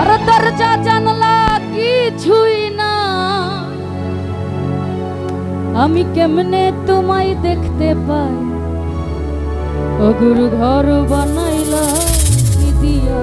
ঘর দরজা জানলা কিছুই না। আমি কেমনে তোমায় দেখতে পাই? ও গুরু ঘর বানাইলা দিয়া?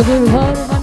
মধুর ঘর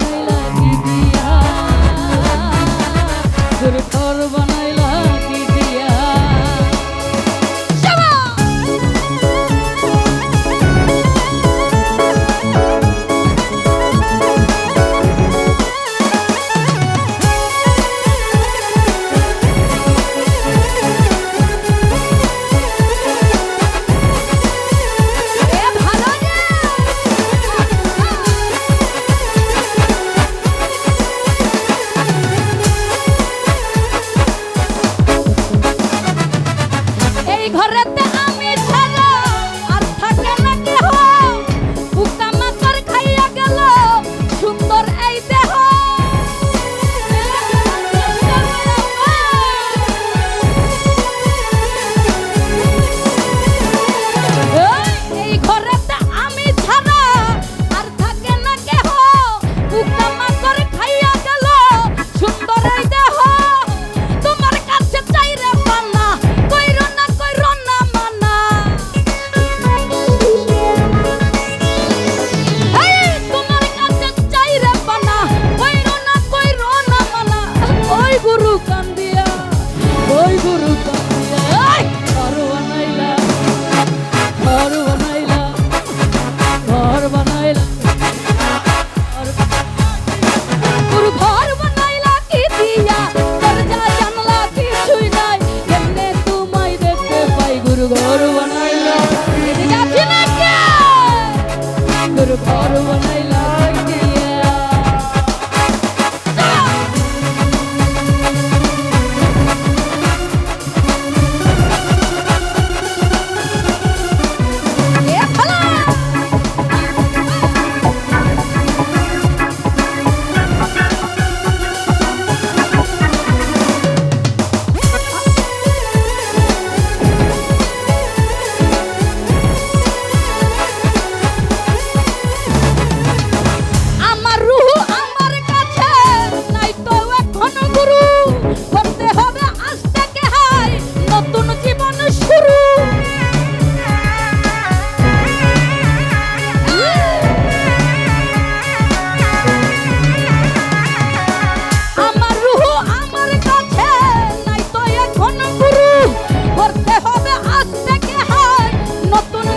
নতুন